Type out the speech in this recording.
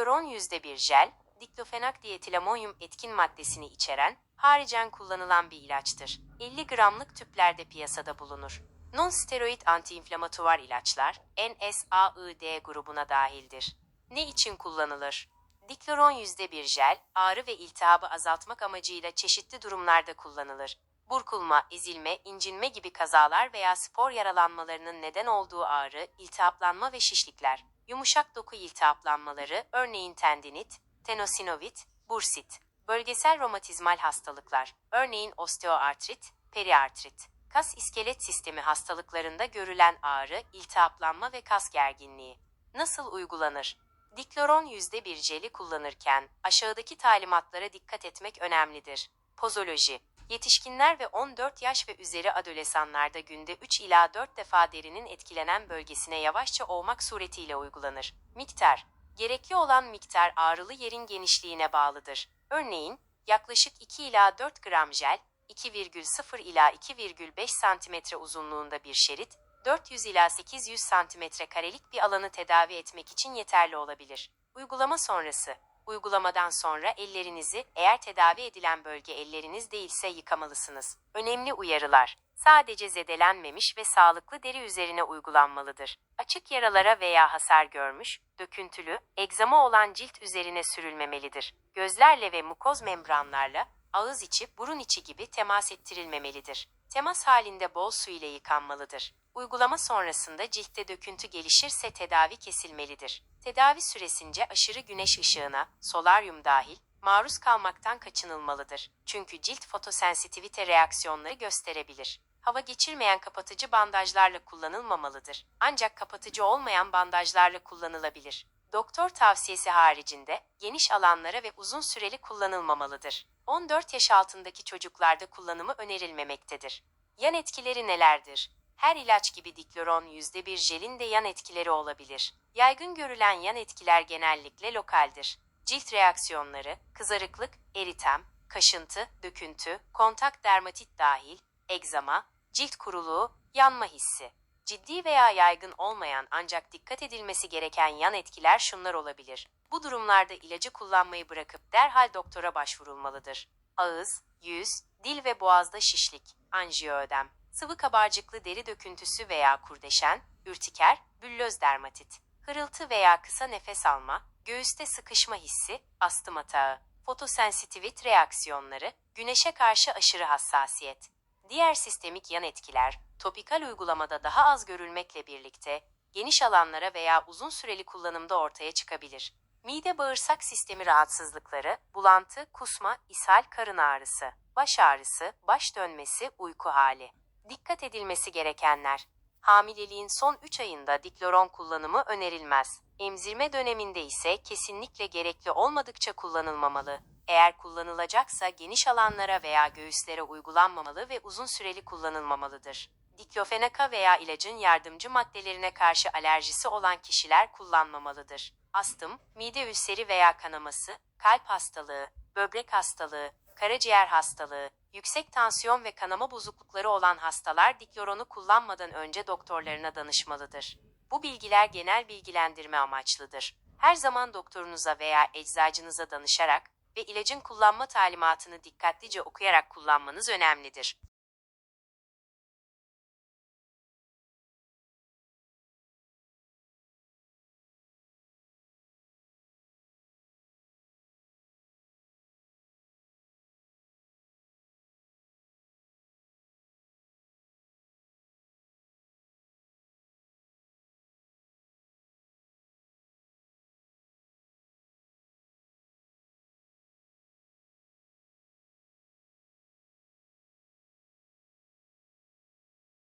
Dikloron %1 jel, diklofenak dietilamonyum etkin maddesini içeren, haricen kullanılan bir ilaçtır. 50 gramlık tüplerde piyasada bulunur. Non-steroid antiinflamatuvar ilaçlar, NSAID grubuna dahildir. Ne için kullanılır? Dikloron %1 jel, ağrı ve iltihabı azaltmak amacıyla çeşitli durumlarda kullanılır. Burkulma, ezilme, incinme gibi kazalar veya spor yaralanmalarının neden olduğu ağrı, iltihaplanma ve şişlikler, yumuşak doku iltihaplanmaları, örneğin tendinit, tenosinovit, bursit, bölgesel romatizmal hastalıklar, örneğin osteoartrit, periartrit, kas iskelet sistemi hastalıklarında görülen ağrı, iltihaplanma ve kas gerginliği. Nasıl uygulanır? Dikloron %1 jeli kullanırken aşağıdaki talimatlara dikkat etmek önemlidir. Pozoloji Yetişkinler ve 14 yaş ve üzeri adolesanlarda günde 3 ila 4 defa derinin etkilenen bölgesine yavaşça ovmak suretiyle uygulanır. Miktar Gerekli olan miktar ağrılı yerin genişliğine bağlıdır. Örneğin, yaklaşık 2 ila 4 gram jel, 2,0 ila 2,5 cm uzunluğunda bir şerit, 400 ila 800 cm karelik bir alanı tedavi etmek için yeterli olabilir. Uygulama sonrası Uygulamadan sonra ellerinizi, eğer tedavi edilen bölge elleriniz değilse yıkamalısınız. Önemli uyarılar. Sadece zedelenmemiş ve sağlıklı deri üzerine uygulanmalıdır. Açık yaralara veya hasar görmüş, döküntülü, egzama olan cilt üzerine sürülmemelidir. Gözlerle ve mukoz membranlarla, ağız içi, burun içi gibi temas ettirilmemelidir. Temas halinde bol su ile yıkanmalıdır. Uygulama sonrasında ciltte döküntü gelişirse tedavi kesilmelidir. Tedavi süresince aşırı güneş ışığına, solaryum dahil, maruz kalmaktan kaçınılmalıdır. Çünkü cilt fotosensitivite reaksiyonları gösterebilir. Hava geçirmeyen kapatıcı bandajlarla kullanılmamalıdır. Ancak kapatıcı olmayan bandajlarla kullanılabilir. Doktor tavsiyesi haricinde geniş alanlara ve uzun süreli kullanılmamalıdır. 14 yaş altındaki çocuklarda kullanımı önerilmemektedir. Yan etkileri nelerdir? Her ilaç gibi dikloron %1 jelin de yan etkileri olabilir. Yaygın görülen yan etkiler genellikle lokaldir. Cilt reaksiyonları, kızarıklık, eritem, kaşıntı, döküntü, kontak dermatit dahil, egzama, cilt kuruluğu, yanma hissi. Ciddi veya yaygın olmayan ancak dikkat edilmesi gereken yan etkiler şunlar olabilir. Bu durumlarda ilacı kullanmayı bırakıp derhal doktora başvurulmalıdır. Ağız, yüz, dil ve boğazda şişlik, anjiyoödem, sıvı kabarcıklı deri döküntüsü veya kurdeşen, ürtiker, büllöz dermatit, hırıltı veya kısa nefes alma, göğüste sıkışma hissi, astım atağı, fotosensitivit reaksiyonları, güneşe karşı aşırı hassasiyet. Diğer sistemik yan etkiler, topikal uygulamada daha az görülmekle birlikte, geniş alanlara veya uzun süreli kullanımda ortaya çıkabilir. Mide bağırsak sistemi rahatsızlıkları, bulantı, kusma, ishal, karın ağrısı, baş ağrısı, baş dönmesi, uyku hali. Dikkat edilmesi gerekenler. Hamileliğin son 3 ayında dikloron kullanımı önerilmez. Emzirme döneminde ise kesinlikle gerekli olmadıkça kullanılmamalı. Eğer kullanılacaksa geniş alanlara veya göğüslere uygulanmamalı ve uzun süreli kullanılmamalıdır. Diklofenaka veya ilacın yardımcı maddelerine karşı alerjisi olan kişiler kullanmamalıdır. Astım, mide ülseri veya kanaması, kalp hastalığı, böbrek hastalığı, karaciğer hastalığı, yüksek tansiyon ve kanama bozuklukları olan hastalar dikloronu kullanmadan önce doktorlarına danışmalıdır. Bu bilgiler genel bilgilendirme amaçlıdır. Her zaman doktorunuza veya eczacınıza danışarak ve ilacın kullanma talimatını dikkatlice okuyarak kullanmanız önemlidir.